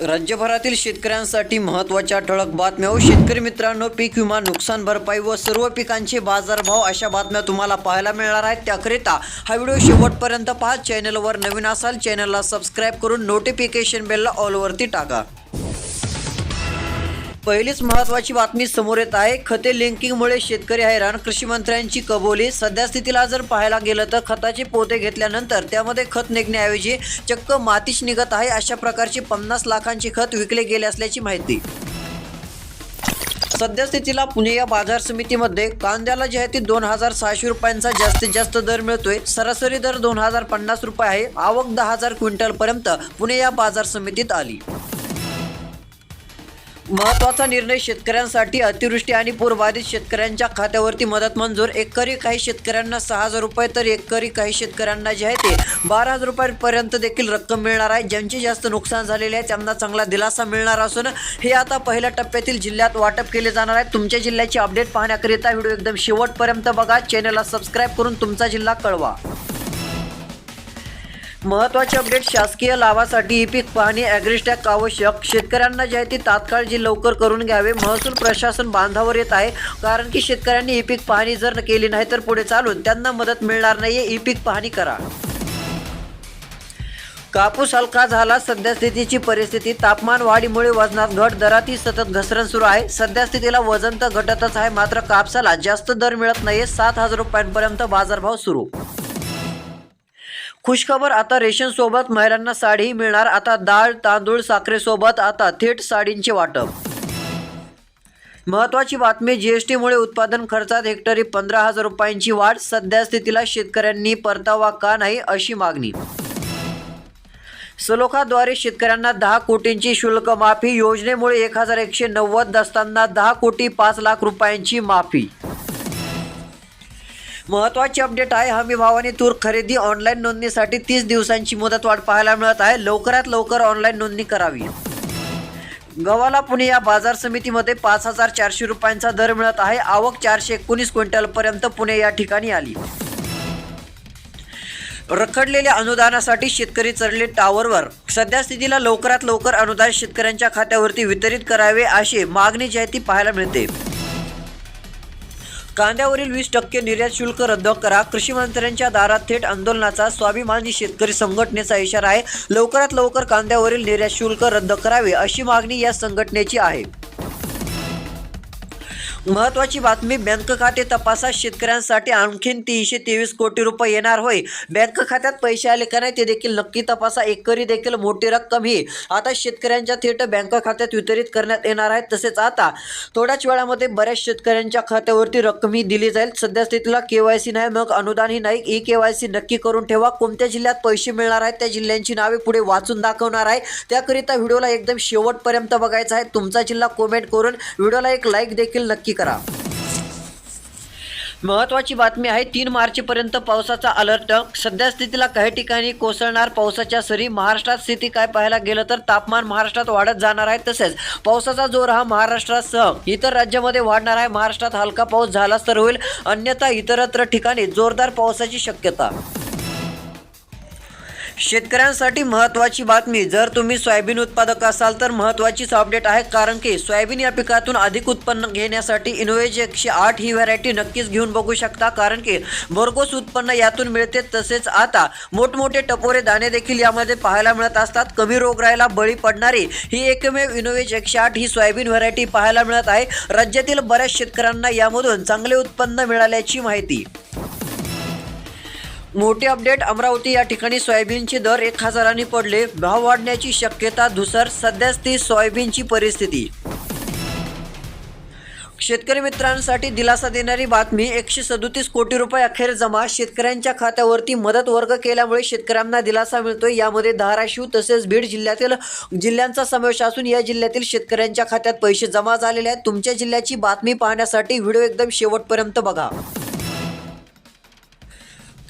राज्यभरातील शेतकऱ्यांसाठी महत्त्वाच्या ठळक बातम्या हो. शेतकरी मित्रांनो पीक विमा नुकसान भरपाई व सर्व पिकांचे बाजारभाव अशा बातम्या तुम्हाला पाहायला मिळणार आहेत. त्याकरिता हा व्हिडिओ शेवटपर्यंत पहा. चॅनलवर नवीन असाल चॅनलला सबस्क्राईब करून नोटिफिकेशन बेलला ऑलवरती टाका. पहिलीच महत्वाची बातमी समोर येत आहे. खते लिंकिंगमुळे शेतकरी हैराण. कृषी मंत्र्यांची कबोली. सध्या स्थितीला जर पाहायला गेलं तर खताचे पोते घेतल्यानंतर त्यामध्ये खत निघण्याऐवजी चक्क मातीच निघत आहे अशा प्रकारचे पन्नास लाखांचे खत विकले गेले असल्याची माहिती. सद्यस्थितीला पुणे या बाजार समितीमध्ये कांद्याला जे आहे ते दोन हजार सहाशे रुपयांचा जास्तीत जास्त दर मिळतोय. सरासरी दर दोन हजार पन्नास रुपये आहे. आवक दहा हजार क्विंटलपर्यंत पुणे या बाजार समितीत आली. महत्त्वाचा निर्णय शेतकऱ्यांसाठी अतिवृष्टी आणि पूरबाधित शेतकऱ्यांच्या खात्यावरती मदत मंजूर. एकरी काही शेतकऱ्यांना सहा हजार रुपये तर एकरी काही शेतकऱ्यांना जे आहे ते बारा हजार रुपयांपर्यंत देखील रक्कम मिळणार आहे. ज्यांचे जास्त नुकसान झालेले आहे त्यांना चांगला दिलासा मिळणार असून हे आता पहिल्या टप्प्यातील जिल्ह्यात वाटप केले जाणार आहे. तुमच्या जिल्ह्याची अपडेट पाहण्याकरिता व्हिडिओ एकदम शेवटपर्यंत बघा. चॅनलला सबस्क्राईब करून तुमचा जिल्हा कळवा. महत्त्वाचे अपडेट शासकीय लाभासाठी ई पीक पाहणी ॲग्रिस्टॅक आवश्यक. शेतकऱ्यांना जे आहे ते तात्काळ जी लवकर करून घ्यावे. महसूल प्रशासन बांधावर येत आहे. कारण की शेतकऱ्यांनी ई पीक पाहणी जर केली नाही तर पुढे चालून त्यांना मदत मिळणार नाही ई पीक पाहणी करा. कापूस हलका झाला. सध्या स्थितीची परिस्थिती तापमान वाढीमुळे वजनात घट दरातही सतत घसरण सुरू आहे. सध्यास्थितीला वजन तर घटतच आहे. मात्र कापसाला जास्त दर मिळत नाहीये. सात हजार रुपयांपर्यंत बाजारभाव सुरू. खुशखबर आता रेशन सोबत महिलांना साडीही मिळणार. आता डाळ तांदूळ साखरेसोबत आता थेट साडींचे वाटप. महत्वाची बातमी जीएसटीमुळे उत्पादन खर्चात हेक्टरी पंधरा हजार रुपयांची वाढ. सध्या स्थितीला शेतकऱ्यांनी परतावा का नाही अशी मागणी. सलोखाद्वारे शेतकऱ्यांना दहा कोटींची शुल्क माफी. योजनेमुळे एक हजार एकशे नव्वद दस्तांना दहा कोटी पाच लाख रुपयांची माफी. महत्वाची अपडेट आहे हमी भावाने तूर खरेदी ऑनलाईन नोंदणीसाठी तीस दिवसांची मुदतवाढ पाहायला मिळत आहे. लवकरात लवकर ऑनलाईन नोंदणी करावी. गव्हाला पुणे या बाजार समितीमध्ये पाच हजार चारशे रुपयांचा दर मिळत आहे. आवक चारशे एकोणीस क्विंटलपर्यंत पुणे या ठिकाणी आली. रखडलेल्या अनुदानासाठी शेतकरी चढले टावरवर. सध्या स्थितीला लवकरात लवकर अनुदान शेतकऱ्यांच्या खात्यावरती वितरित करावे अशी मागणी जी आहे ती पाहायला मिळते. कांद्यावरील वीस टक्के निर्यात शुल्क रद्द करा. कृषी मंत्र्यांच्या दारात थेट आंदोलनाचा स्वाभिमानी शेतकरी संघटनेचा इशारा आहे. लवकरात लवकर कांद्यावरील निर्यात शुल्क रद्द करावे अशी मागणी या संघटनेची आहे. महत्वाची बातमी बँक खाते तपासात शेतकऱ्यांसाठी आणखीन तीनशे तेवीस कोटी रुपये येणार होय. बँक खात्यात पैसे आले का नाही ते देखील नक्की तपासा. एकरी देखील मोठी रक्कम ही आता शेतकऱ्यांच्या थेट बँक खात्यात वितरित करण्यात येणार आहे. तसेच आता थोड्याच वेळामध्ये बऱ्याच शेतकऱ्यांच्या खात्यावरती रक्कम ही दिली जाईल. सध्या स्थितीला केवायसी नाही मग अनुदानही नाही. ई केवायसी नक्की करून ठेवा. कोणत्या जिल्ह्यात पैसे मिळणार आहेत त्या जिल्ह्यांची नावे पुढे वाचून दाखवणार आहे. त्याकरिता व्हिडिओला एकदम शेवटपर्यंत बघायचा आहे. तुमचा जिल्हा कमेंट करून व्हिडिओला एक लाईक देखील नक्की करा. महत्वाची बातमी आहे तीन मार्चपर्यंत पावसाचा अलर्ट. सध्या स्थितीला काही ठिकाणी कोसळणार पावसाच्या सरी महाराष्ट्रात स्थिती काय पाहायला गेलं तर तापमान महाराष्ट्रात वाढत जाणार आहे. तसेच पावसाचा जोर हा महाराष्ट्रासह इतर राज्यामध्ये वाढणार आहे. महाराष्ट्रात हलका पाऊस झालाच तर होईल. अन्यथा इतरत्र ठिकाणी जोरदार पावसाची शक्यता. शेतकऱ्यांसाठी महत्त्वाची बातमी. जर तुम्ही सोयाबीन उत्पादक असाल तर महत्त्वाचीच अपडेट आहे कारण की सोयाबीन या पिकातून अधिक उत्पन्न घेण्यासाठी इनोवेज एकशे आठ ही व्हरायटी नक्कीच घेऊन बघू शकता कारण की भरघोस उत्पन्न यातून मिळते तसेच आता मोठमोठे टपोरे दाणे देखील यामध्ये पाहायला मिळत असतात. कमी रोगराईला बळी पडणारी ही एकमेव इनोवेज एकशे आठ ही सोयाबीन व्हरायटी पाहायला मिळत आहे. राज्यातील बऱ्याच शेतकऱ्यांना यामधून चांगले उत्पन्न मिळाल्याची माहिती. मोठी अपडेट अमरावती या ठिकाणी सोयाबीनचे दर एक हजारांनी पडले. भाव वाढण्याची शक्यता धुसर सध्याच ती सोयाबीनची परिस्थिती. शेतकरी मित्रांसाठी दिलासा देणारी बातमी एकशे सदोतीस कोटी रुपये अखेर जमा. शेतकऱ्यांच्या खात्यावरती मदत वर्ग केल्यामुळे शेतकऱ्यांना दिलासा मिळतोय. यामध्ये धाराशिव तसेच बीड जिल्ह्यातील जिल्ह्यांचा समावेश असून या जिल्ह्यातील शेतकऱ्यांच्या खात्यात पैसे जमा झालेले आहेत. तुमच्या जिल्ह्याची बातमी पाहण्यासाठी व्हिडिओ एकदम शेवटपर्यंत बघा.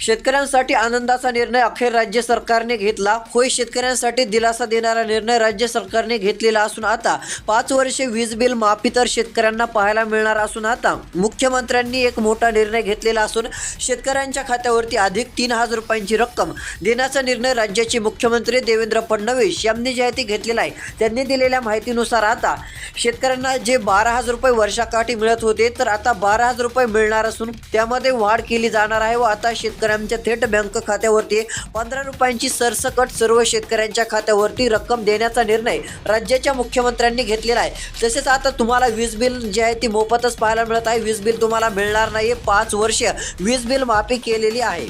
शेतकऱ्यांसाठी आनंदाचा निर्णय अखेर राज्य सरकारने घेतला. होय शेतकऱ्यांसाठी दिलासा देणारा निर्णय राज्य सरकारने घेतलेला असून आता पाच वर्षे वीज बिल माफी तर शेतकऱ्यांना पाहायला मिळणार असून आता मुख्यमंत्र्यांनी एक मोठा निर्णय घेतलेला असून शेतकऱ्यांच्या खात्यावरती अधिक तीन हजार रुपयांची रक्कम देण्याचा निर्णय राज्याचे मुख्यमंत्री देवेंद्र फडणवीस यांनी जे घेतलेला आहे त्यांनी दिलेल्या माहितीनुसार आता शेतकऱ्यांना जे बारा हजार रुपये वर्षाकाठी मिळत होते तर आता बारा हजार रुपये मिळणार असून त्यामध्ये वाढ केली जाणार आहे व आता शेतकऱ्यांच्या थेट बँक खात्यावरती पंधरा रुपयांची सरसकट सर्व शेतकऱ्यांच्या खात्यावरती रक्कम देण्याचा निर्णय राज्याच्या मुख्यमंत्र्यांनी घेतलेला आहे. तसेच आता तुम्हाला वीज बिल जे आहे ती मोफतच पाहायला मिळत आहे. वीज बिल तुम्हाला मिळणार नाही पाच वर्ष वीज बिल माफी केलेली आहे.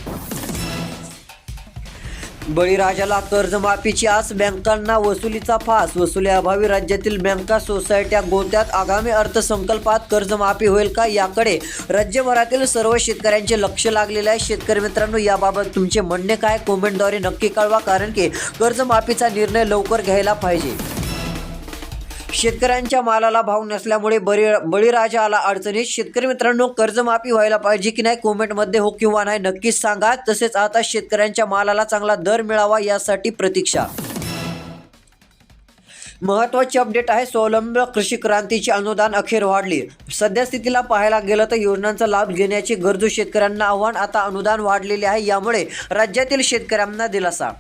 बळीराजाला कर्जमाफीची आस बँकांना वसुलीचा फास. वसुलीअभावी राज्यातील बँका सोसायट्या गोत्यात आगामी अर्थसंकल्पात कर्जमाफी होईल का याकडे राज्यभरातील सर्व शेतकऱ्यांचे लक्ष लागलेले आहे. शेतकरी मित्रांनो याबाबत तुमचे म्हणणे काय? कॉमेंटद्वारे नक्की कळवा कारण की कर्जमाफीचा निर्णय लवकर घ्यायला पाहिजे. शेतकऱ्यांच्या मालाला भाव नसल्यामुळे बळी बळीराजा आला अडचणीत. शेतकरी मित्रांनो कर्जमाफी व्हायला पाहिजे की नाही कॉमेंटमध्ये हो किंवा नाही नक्कीच सांगा. तसेच आता शेतकऱ्यांच्या मालाला चांगला दर मिळावा यासाठी प्रतीक्षा. महत्वाची अपडेट आहे स्वावलंब कृषी क्रांतीचे अनुदान अखेर वाढली. सध्यास्थितीला पाहायला गेलं तर योजनांचा लाभ घेण्याची गरजू शेतकऱ्यांना आव्हान. आता अनुदान वाढलेले आहे यामुळे राज्यातील शेतकऱ्यांना दिलासा.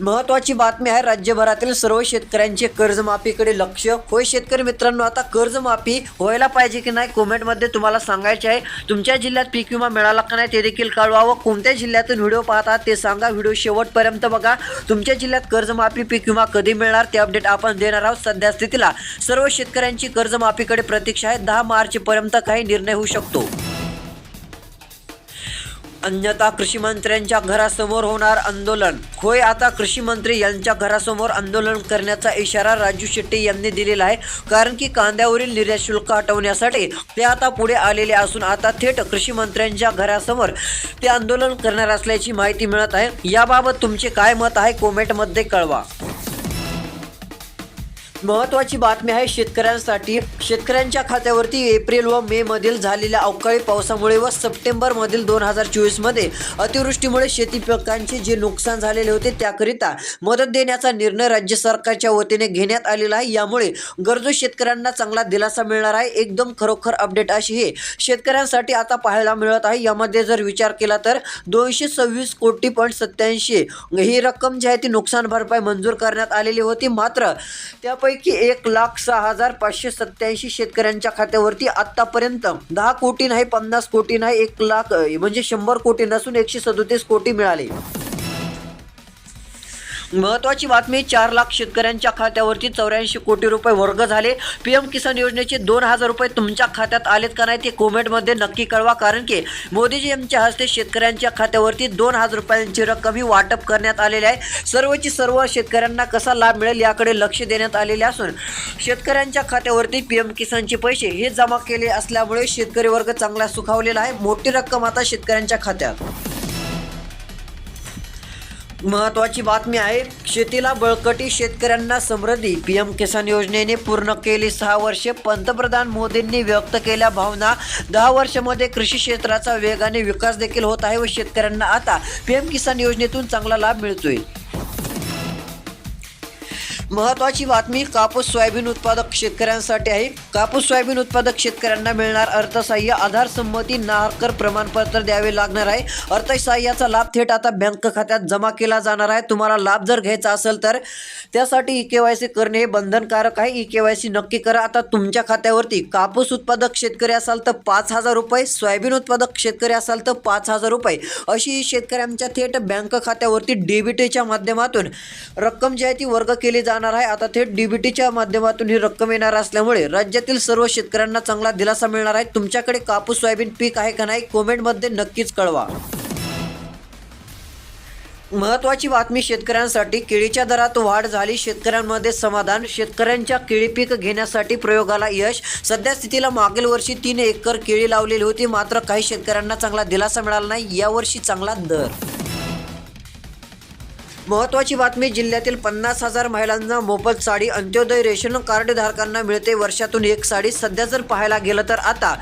महत्वाची बातमी आहे राज्यभरातील सर्व शेतकऱ्यांचे कर्जमाफीकडे लक्ष. होय शेतकरी मित्रांनो आता कर्जमाफी व्हायला पाहिजे की नाही कॉमेंटमध्ये तुम्हाला सांगायचे आहे. तुमच्या जिल्ह्यात पीक विमा मिळाला का नाही ते देखील कळवा व कोणत्या जिल्ह्यातून व्हिडिओ पाहतात ते सांगा. व्हिडिओ शेवटपर्यंत बघा. तुमच्या जिल्ह्यात कर्जमाफी पीक विमा कधी मिळणार ते अपडेट आपण देणार आहोत सध्या स्थितीला. सर्व शेतकऱ्यांची कर्जमाफीकडे प्रतीक्षा आहे. दहा मार्चपर्यंत काही निर्णय होऊ शकतो. अन्यथा कृषी मंत्र्यांच्या घरासमोर होणार आंदोलन. होय आता कृषी मंत्री यांच्या घरासमोर आंदोलन करण्याचा इशारा राजू शेट्टी यांनी दिलेला आहे. कारण की कांद्यावरील निर्यात शुल्क हटवण्यासाठी ते आता पुढे आलेले असून आता थेट कृषी मंत्र्यांच्या घरासमोर ते आंदोलन करणार असल्याची माहिती मिळत आहे. याबाबत तुमचे काय मत आहे? कॉमेंटमध्ये कळवा. महत्वाची बातमी आहे शेतकऱ्यांसाठी. शेतकऱ्यांच्या खात्यावरती एप्रिल व मे मधील झालेल्या अवकाळी पावसामुळे व सप्टेंबर मधील दोन हजार चोवीसमध्ये अतिवृष्टीमुळे शेती पिकांचे जे नुकसान झालेले होते त्याकरिता मदत देण्याचा निर्णय राज्य सरकारच्या वतीने घेण्यात आलेला आहे. यामुळे गरजू शेतकऱ्यांना चांगला दिलासा मिळणार आहे. एकदम खरोखर अपडेट अशी हे शेतकऱ्यांसाठी आता पाहायला मिळत आहे. यामध्ये जर विचार केला तर दोनशे सव्वीस कोटी पॉईंट सत्याऐंशी ही रक्कम जी आहे ती नुकसान भरपाई मंजूर करण्यात आलेली होती. मात्र त्या यापैकी एक लाख सहा हजार पाचशे सत्याऐंशी शेतकऱ्यांच्या खात्यावरती आतापर्यंत दहा कोटी नाही पन्नास कोटी नाही एक लाख म्हणजे शंभर कोटी नसून एकशे सदोतीस कोटी मिळाले. महत्वाची बातमी चार लाख शेतकऱ्यांच्या खात्यावरती चौऱ्याऐंशी कोटी रुपये वर्ग झाले. पीएम किसान योजनेचे दोन हजार रुपये तुमच्या खात्यात आलेत का नाही ते कॉमेंटमध्ये नक्की कळवा कारण की मोदीजी यांच्या हस्ते शेतकऱ्यांच्या खात्यावरती दोन हजार रुपयांची रक्कम ही वाटप करण्यात आलेली आहे. सर्वची सर्व शेतकऱ्यांना कसा लाभ मिळेल याकडे लक्ष देण्यात आलेले असून शेतकऱ्यांच्या खात्यावरती पीएम किसानचे पैसे हे जमा केले असल्यामुळे शेतकरी वर्ग चांगला सुखावलेला आहे. मोठी रक्कम आता शेतकऱ्यांच्या खात्यात. महत्वाची बातमी आहे शेतीला बळकटी शेतकऱ्यांना समृद्धी. पीएम किसान योजनेने पूर्ण केली सहा वर्षे. पंतप्रधान मोदींनी व्यक्त केल्या भावना दहा वर्षामध्ये कृषी क्षेत्राचा वेगाने विकास देखील होत आहे व शेतकऱ्यांना आता पीएम किसान योजनेतून चांगला लाभ मिळतोय. महत्वाची बातमी कापूस सोयाबीन उत्पादक शेतकऱ्यांसाठी आहे. कापूस सोयाबीन उत्पादक शेतकऱ्यांना मिळणार अर्थसहाय्य आधार संमती नाहकर प्रमाणपत्र द्यावे लागणार आहे. अर्थसहाय्याचा लाभ थेट आता बँक खात्यात जमा केला जाणार आहे. तुम्हाला लाभ जर घ्यायचा असेल तर त्यासाठी ई के वाय सी करणे हे बंधनकारक आहे. ई के वाय सी नक्की करा. आता तुमच्या खात्यावरती कापूस उत्पादक शेतकरी असाल तर पाच हजार रुपये सोयाबीन उत्पादक शेतकरी असाल तर पाच हजार रुपये. अशी शेतकऱ्यांच्या थेट बँक खात्यावरती डेबिटच्या माध्यमातून रक्कम जी आहे ती वर्ग केली जाणार आहे. आता थेट डीबीटीच्या माध्यमातून ही रक्कम येणार असल्यामुळे राज्यातील सर्व शेतकऱ्यांना चांगला दिलासा मिळणार आहे. तुमच्याकडे कापूस सोयाबीन पीक आहे का नाही कॉमेंटमध्ये नक्कीच कळवा. महत्वाची बातमी शेतकऱ्यांसाठी केळीच्या दरात वाढ झाली शेतकऱ्यांमध्ये समाधान शेतकऱ्यांच्या केळी पीक घेण्यासाठी प्रयोगाला यश. सध्या स्थितीला मागील वर्षी तीन एकर केळी लावलेली होती मात्र काही शेतकऱ्यांना चांगला दिलासा मिळाला नाही यावर्षी चांगला दर. महत्त्वाची बातमी जिल्ह्यातील पन्नास हजार महिलांना मोफत साडी अंत्योदय रेशन कार्ड धारकांना मिळते. वर्षातून एक साडी सध्या जर पाहायला गेलं तर आता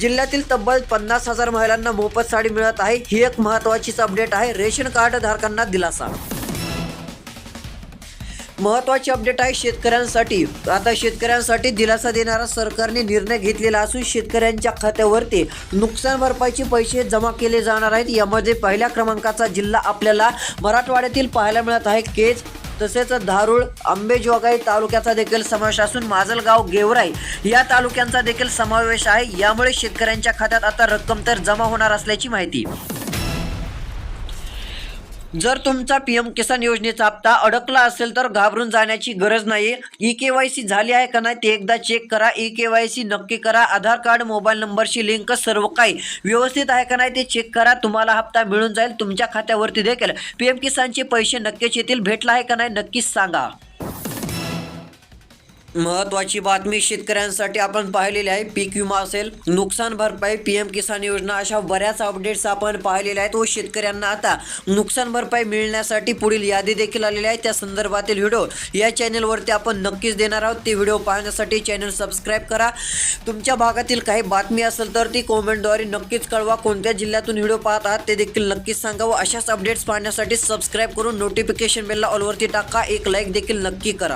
जिल्ह्यातील तब्बल पन्नास हजार महिलांना मोफत साडी मिळत आहे. ही एक महत्त्वाचीच अपडेट आहे. रेशन कार्ड धारकांना दिलासा. महत्त्वाची अपडेट आहे शेतकऱ्यांसाठी. आता शेतकऱ्यांसाठी दिलासा देणारा सरकारने निर्णय घेतलेला असून शेतकऱ्यांच्या खात्यावरती नुकसान भरपाईचे पैसे जमा केले जाणार आहेत. यामध्ये पहिल्या क्रमांकाचा जिल्हा आपल्याला मराठवाड्यातील पाहायला मिळत आहे. केज तसेच धारूळ आंबेजोगाई तालुक्याचा देखील समावेश असून माजलगाव गेवराई या तालुक्यांचा देखील समावेश आहे. यामुळे शेतकऱ्यांच्या खात्यात आता रक्कम तर जमा होणार असल्याची माहिती. जर तुमचा पी एम किसान योजनेचा हप्ता अडकला असेल तर घाबरून जाण्याची गरज नाही ई के वाय सी झाली आहे का नाही ते एकदा चेक करा. ई के वाय सी नक्की करा. आधार कार्ड मोबाईल नंबरशी लिंक सर्व काही व्यवस्थित आहे का नाही ते चेक करा. तुम्हाला हप्ता मिळून जाईल. तुमच्या खात्यावरती देखील पी एम किसानचे पैसे नक्कीच येतील. भेटला आहे का नाही नक्कीच सांगा. महत्वाची बातमी शेतकऱ्यांसाठी आपण पाहिलेली आहे. पीक विमा असेल नुकसान भरपाई पी एम किसान योजना अशा बऱ्याच अपडेट्स आपण पाहिलेल्या आहेत. व शेतकऱ्यांना आता नुकसान भरपाई मिळण्यासाठी पुढील यादी देखील आलेली आहे. त्या संदर्भातील व्हिडिओ या चॅनलवरती आपण नक्कीच देणार आहोत. ते व्हिडिओ पाहण्यासाठी चॅनल सबस्क्राईब करा. तुमच्या भागातील काही बातमी असेल तर ती कॉमेंटद्वारे नक्कीच कळवा. कोणत्या जिल्ह्यातून व्हिडिओ पाहत आहात ते देखील नक्कीच सांगा व अशाच अपडेट्स पाहण्यासाठी सबस्क्राईब करून नोटिफिकेशन बेलला ऑलवरती टाका. एक लाईक देखील नक्की करा.